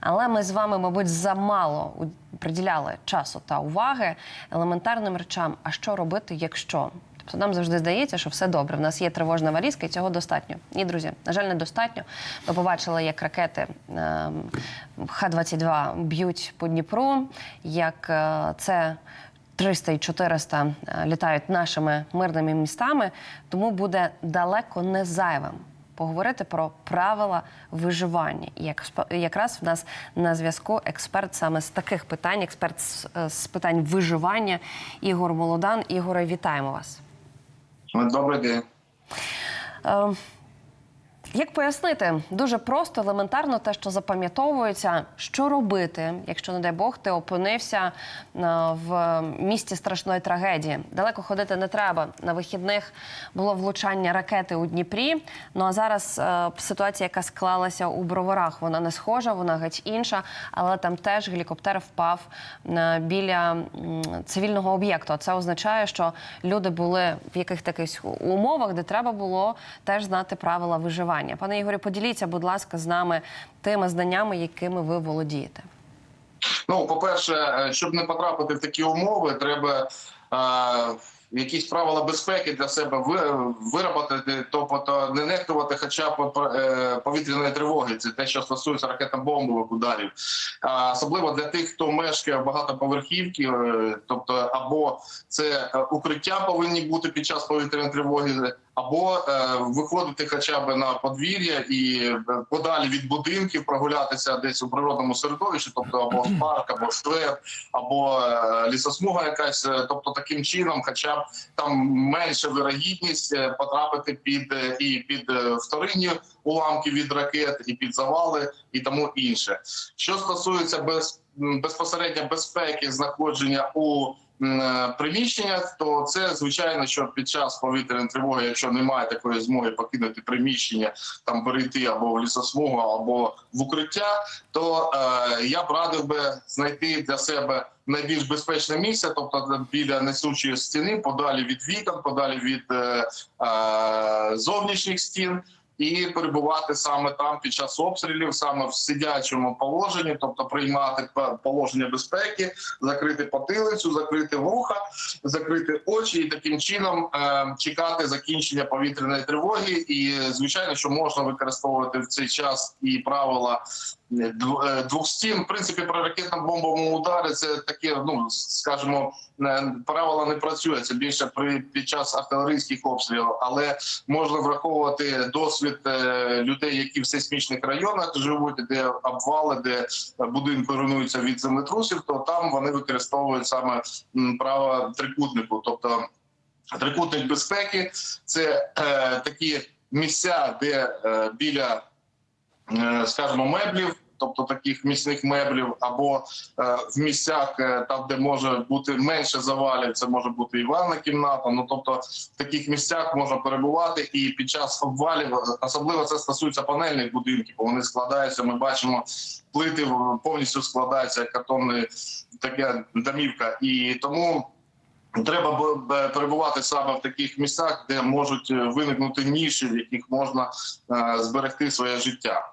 Але ми з вами, мабуть, замало приділяли часу та уваги елементарним речам. А що робити, якщо? Тобто нам завжди здається, що все добре. В нас є тривожна валізка, і цього достатньо. Ні, друзі, на жаль, недостатньо. Ми побачили, як ракети ем, Х-22 б'ють по Дніпру, як е, це 300 і 400 е, літають нашими мирними містами, тому буде далеко не зайвим поговорити про правила виживання. І як якраз в нас на зв'язку експерт саме з таких питань, експерт з, е, з питань виживання Ігор Молодан. Ігоре, вітаємо вас. Добрий день. Як пояснити дуже просто, елементарно те, що запам'ятовується, що робити, якщо, не дай Бог, ти опинився е, в місті страшної трагедії. Далеко ходити не треба. На вихідних було влучання ракети у Дніпрі. Ну а зараз е, ситуація, яка склалася у броварах, вона не схожа, вона геть інша, але там теж гелікоптер впав е, біля цивільного об'єкту. Це означає, що люди були в яких таких умовах, де треба було теж знати правила виживання. Пане Ігорі, поділіться, будь ласка, з нами тими знаннями, якими ви володієте. Ну, по-перше, е, щоб не потрапити в такі умови, треба е, якісь правила безпеки для себе ви- виробити, тобто не нехтувати хоча б е, повітряної тривоги. Це те, що стосується ракетно-бомбових ударів. А особливо для тих, хто мешкає в багатоповерхівки, е, тобто або це е, укриття повинні бути під час повітряної тривоги, або е, виходити хоча б на подвір'я і е, подалі від будинків прогулятися десь у природному середовищі, тобто або парк, або сквер, або е, лісосмуга якась. Е, Тобто таким чином, хоча б там менша вирогідність потрапити під і під вторинні уламки від ракет, і під завали, і тому інше. Що стосується без безпосередньо безпеки знаходження у е, то це звичайно, що під час повітряної тривоги, якщо немає такої змоги покинути приміщення, там перейти або в лісосмугу, або в укриття, то е, я б радив би знайти для себе найбільш безпечне місце, тобто біля несучої стіни, подалі від вікон, подалі від е, е, зовнішніх стін. І перебувати саме там під час обстрілів, саме в сидячому положенні, тобто приймати положення безпеки, закрити потилицю, закрити вуха, закрити очі, і таким чином е, чекати закінчення повітряної тривоги. І звичайно, що можна використовувати в цей час і правила двох стін. В принципі, при ракетно-бомбовому ударі це таке, ну скажімо, е, правила не працює. Це більше при під час артилерійських обстрілів, але можна враховувати досвід е, людей, які в сейсмічних районах живуть, де обвали, де будинки руйнуються від землетрусів, то там вони використовують саме право трикутнику, тобто трикутник безпеки це е, такі місця, де е, біля, е, скажімо, меблів. Тобто таких міцних меблів, або е, в місцях, е, там, де може бути менше завалів, це може бути і ванна кімната. Ну тобто в таких місцях можна перебувати, і під час обвалів, особливо це стосується панельних будинків, бо вони складаються. Ми бачимо, плити повністю складаються картонна така домівка, і тому. Треба перебувати саме в таких місцях, де можуть е, виникнути ніші, в яких можна е, зберегти своє життя.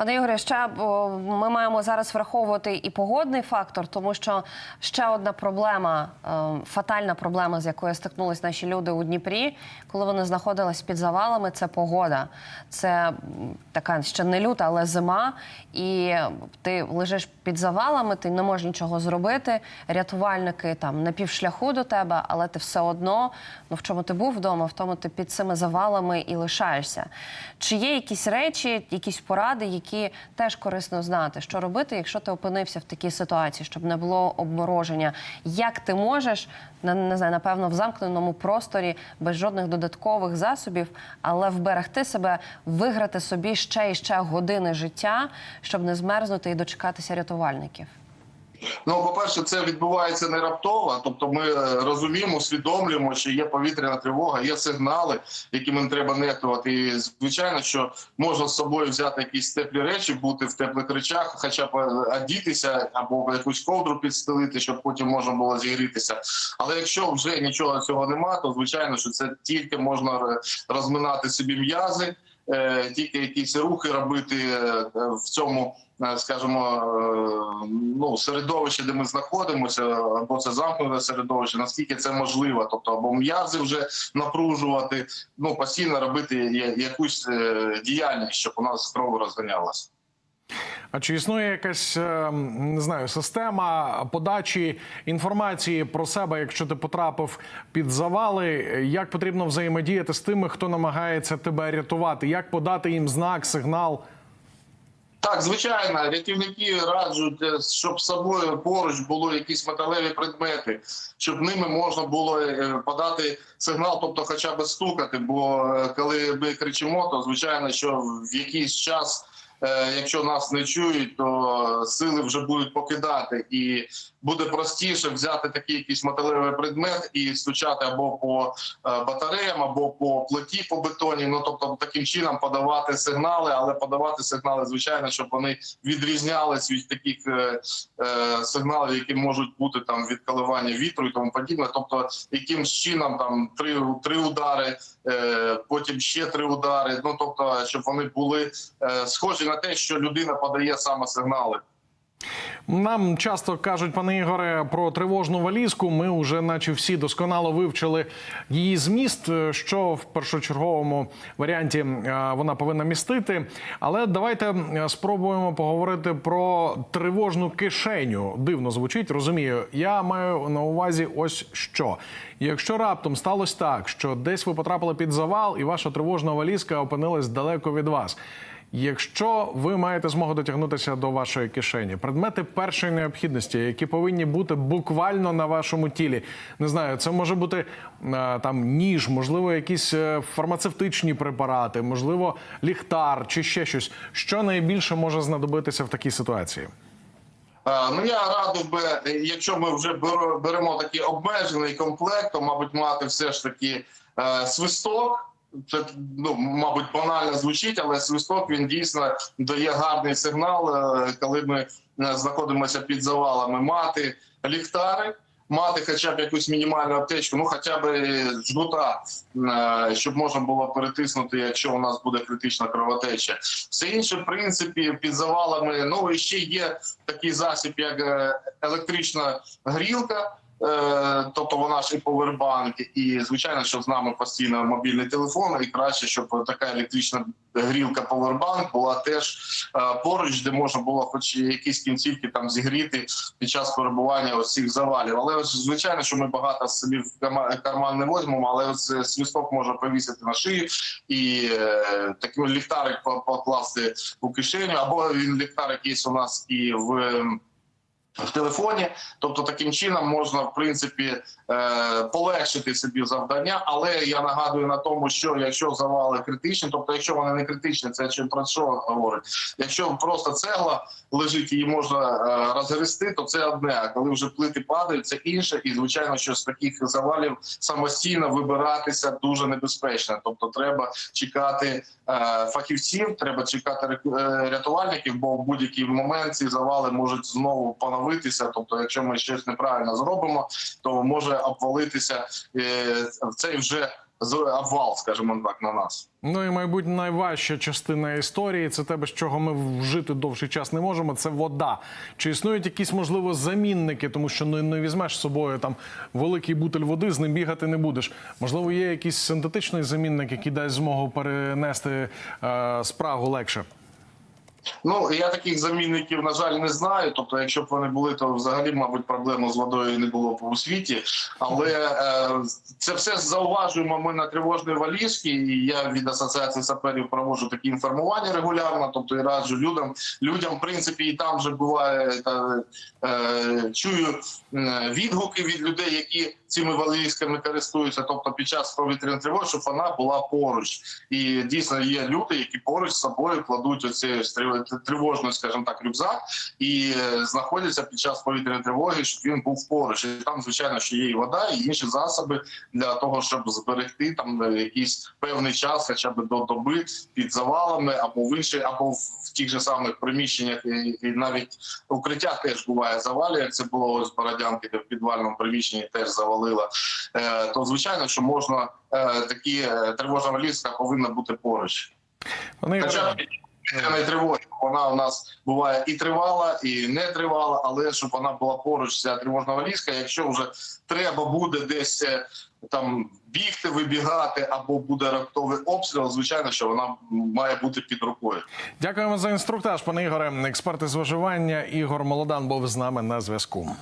Пане Ігорі, ще ми маємо зараз враховувати і погодний фактор, тому що ще одна проблема, е, фатальна проблема, з якою стикнулись наші люди у Дніпрі, коли вони знаходились під завалами, це погода. Це така ще не люта, але зима. І ти лежиш під завалами, ти не можеш нічого зробити. Рятувальники там на півшляху до тебе, але ти все одно, ну в чому ти був вдома, в тому ти під цими завалами і лишаєшся. Чи є якісь речі, якісь поради, які теж корисно знати, що робити, якщо ти опинився в такій ситуації, щоб не було обмороження? Як ти можеш на- не знаю, напевно, в замкненому просторі без жодних додаткових засобів, але вберегти себе, виграти собі ще і ще години життя, щоб не змерзнути і дочекатися рятувальників? Ну, по-перше, це відбувається не раптово. Тобто, ми е, розуміємо, усвідомлюємо, що є повітряна тривога, є сигнали, якими не треба нехтувати. І звичайно, що можна з собою взяти якісь теплі речі, бути в теплих речах, хоча б е, одітися або якусь ковдру підстелити, щоб потім можна було зігрітися. Але якщо вже нічого цього нема, то звичайно, що це тільки можна е, розминати собі м'язи. Тільки якісь рухи робити в цьому скажімо, е, ну середовище, де ми знаходимося, або це замкнуте середовище, наскільки це можливо, тобто або м'язи вже напружувати, ну постійно робити якусь е, діяльність, щоб у нас кров розганялася. А чи існує якась е, не знаю система подачі інформації про себе, якщо ти потрапив під завали? Як потрібно взаємодіяти з тими, хто намагається тебе рятувати? Як подати їм знак, сигнал? Так, звичайно, рятівники раджуть, е, щоб з собою поруч були якісь металеві предмети, щоб ними можна було е, подати сигнал, тобто хоча б стукати. Бо е, коли ми кричимо, то звичайно, що в якийсь час, якщо нас не чують, то сили вже будуть покидати, і буде простіше взяти такий якийсь металевий предмет і стучати або по е, батареям, або по плиті по бетоні. Ну тобто таким чином подавати сигнали, але подавати сигнали, звичайно, щоб вони відрізнялись від таких е, е, сигналів, які можуть бути там від коливання вітру і тому подібне. Тобто, якимсь чином там три, три удари, е, потім ще три удари. Ну тобто, щоб вони були е, схожі на те, що людина подає саме сигнали. Нам часто кажуть, пане Ігоре, про тривожну валізку. Ми вже, наче всі, досконало вивчили її зміст, е, що в першочерговому варіанті е, вона повинна містити. Але давайте е, спробуємо поговорити про тривожну кишеню. Дивно звучить, розумію. Я маю на увазі ось що. Якщо раптом сталося так, що десь ви потрапили під завал, і ваша тривожна валізка опинилась далеко від вас. Якщо ви маєте змогу дотягнутися до вашої кишені, предмети першої необхідності, які повинні бути буквально на вашому тілі, не знаю, це може бути е, там ніж, можливо, якісь е, фармацевтичні препарати, можливо, ліхтар чи ще щось. Що найбільше може знадобитися в такій ситуації? Е, Ну я радив би, якщо ми вже беремо такий обмежений комплект, то мабуть мати все ж таки свисток. Це ну мабуть банально звучить, але свисток він дійсно дає гарний сигнал, е, коли ми е, знаходимося під завалами. Мати ліхтари, мати хоча б якусь мінімальну аптечку, ну хоча б жгута, е, щоб можна було перетиснути, якщо у нас буде критична кровотеча. Все інше, в принципі, під завалами. Ну і ще є такий засіб, як електрична грілка. Е, Тобто вона ж і повербанк, і звичайно, що з нами постійно мобільний телефон, і краще, щоб така електрична грілка повербанк була теж е, поруч, де можна було, хоч якісь кінцівки там зігріти під час перебування ось цих завалів. Але звичайно, що ми багато собі в карман не возьмемо, але ось е, свісток можна повісити на шию і е, такий ліхтарик по- покласти у кишеню, або він ліхтарик є у нас і в. В телефоні, тобто таким чином можна в принципі е, полегшити собі завдання. Але я нагадую на тому, що якщо завали критичні, тобто якщо вони не критичні, це чи про що говорить? Якщо просто цегла лежить її можна е, розгрести, то це одне. А коли вже плити падають, це інше. І звичайно, що з таких завалів самостійно вибиратися дуже небезпечно. Тобто, треба чекати е, фахівців, треба чекати рятувальників, бо в будь-який момент ці завали можуть знову поновитися. Тобто, якщо ми щось неправильно зробимо, то може обвалитися е, цей вже обвал, скажімо так, на нас. Ну і мабуть, найважча частина історії це те, без чого ми вжити довший час не можемо. Це вода. Чи існують якісь можливо замінники, тому що не, не візьмеш з собою там великий бутель води, з ним бігати не будеш. Можливо, є якийсь синтетичний замінник, який дасть змогу перенести е, спрагу легше. Ну я таких замінників на жаль не знаю. Тобто, якщо б вони були, то взагалі, мабуть, проблем з водою не було б у світі. Але е, це все зауважуємо ми на тривожній валізці. І я від асоціації саперів проводжу такі інформування регулярно. Тобто і раджу людям. Людям, в принципі, і там вже буває та е, чую е, відгуки від людей, які цими валізками користуються. Тобто, під час повітряної тривоги, щоб вона була поруч. І дійсно є люди, які поруч з собою кладуть оцей тривожний, скажімо так, рюкзак і е, знаходяться під час повітряної тривоги, щоб він був поруч. І там, звичайно, що є і вода, і інші засоби для того, щоб зберегти там е, якийсь певний час, хоча б до доби під завалами, або в іншій, або в тих же самих приміщеннях, і, і навіть укриття теж буває завалює. Як це було ось Бородянки, де в підвальному приміщенні теж завалило. Е, то звичайно, що можна е, такі е, тривожна валізка повинна бути поруч. Ігоре, Хоча повітряної тривоги. Вона у нас буває і тривала, і не тривала, але щоб вона була поруч ця тривожна валізка. Якщо вже треба буде десь е, там бігти, вибігати або буде раптовий обстріл, звичайно, що вона має бути під рукою. Дякуємо за інструктаж, пане Ігоре. Експерт із виживання Ігор Молодан був з нами на зв'язку.